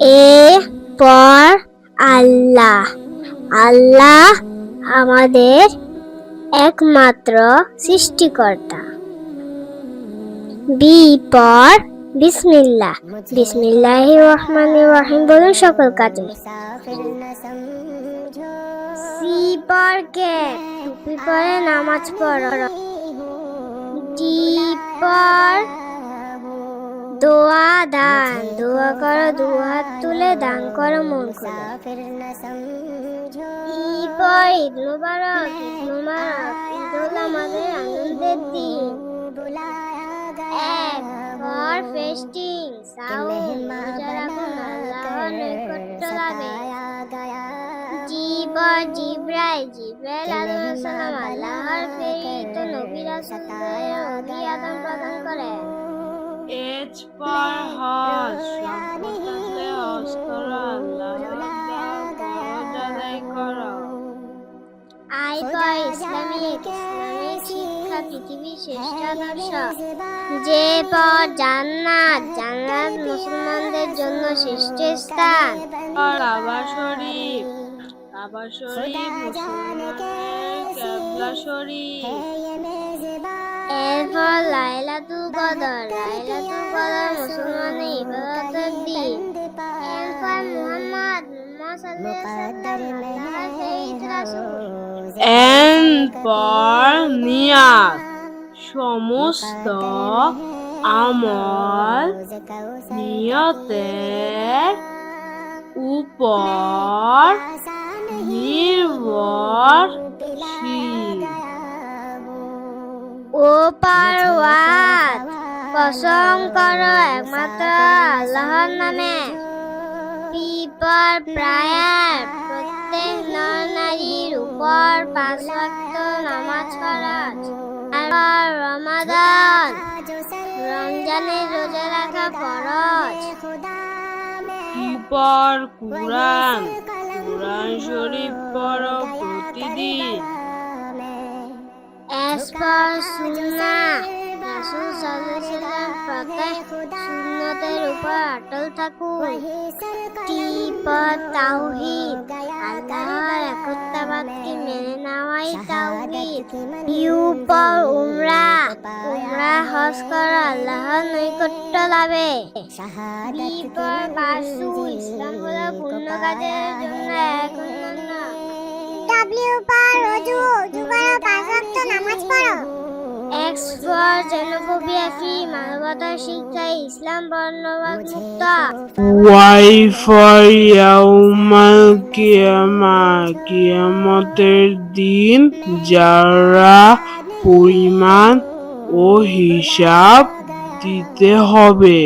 এ পর আল্লাহ। আল্লাহ আমাদের একমাত্র সৃষ্টিকর্তা। বি পর বিসমিল্লাহ। বিসমিল্লাহ রহমান রহিম বলুন সকল কাজে। সি পর কে? টুপি পরে নামাজ পড়ো। ডি পর দোয়া দান, দোয়া করো দু হাত তুলে দান করো মন খুলে। ঈদ মুবারক ঈদ মুবারক আনন্দের দিন। এক রাখুন আল্লাহর নৈকট্য লাভে। জি পর জিব্রাইল জিব্রাইল সালাম, আল্লাহর প্রদান করে এজ পর হজ সম্পূর্ণতে হজ করো আদায় করো পর ইসলামিক ইসলামিক শিক্ষা পৃথিবীর শ্রেষ্ঠ আদর্শ যে পর জান্নাত জান্নাত মুসলমানদের জন্য শ্রেষ্ঠ স্থান কাবা শরীফ কাবা শরীফ মুসলমানের শরীফ লাইলাতুল কদর লাইলাতুল কদর মুসলমানের ইবাদতের দিন। এরপর মুহাম্মদ সমস্ত আমল নিয়তের উপর নির্ভরশীল। ও পারওয়াত কসম করো, একমাত্র আল্লাহর নামে। পিপর প্রায়ার প্রত্যেক নর নারীর উপর পাঁচ ওয়াক্ত নামাজ ফরজ আর রমাদান। রমজানের রোজা রাখা ফরজ। পর কুরআন। কুরআন শরীফ পড়ো প্রতিদিন। As সুন্নতের উপর অটল থাকুন তাওহীদ আল্লাহর একত্ববাদকে মেনে নেওয়াই তাওহীদ ইউ পর উমরা উমরা হজ কর আল্লাহর নৈকট্য লাভে বি পর বাসু ইসলাম হলো পূর্ণ কাজের জন্য এক অন্যান্য ডব্লিউ পর রজু অজু করো পাঁচ ওয়াক্ত নামাজ পড়ো এক্স ফর জেনোফোবিয়া ফ্রি মানবতার শিক্ষায় ইসলাম বর্ণবাদ মুক্ত ওয়াইফাই ইয়াউমাল কিয়ামা কিয়ামতের দিন যারা পরিমাণ ও হিসাব দিতে হবে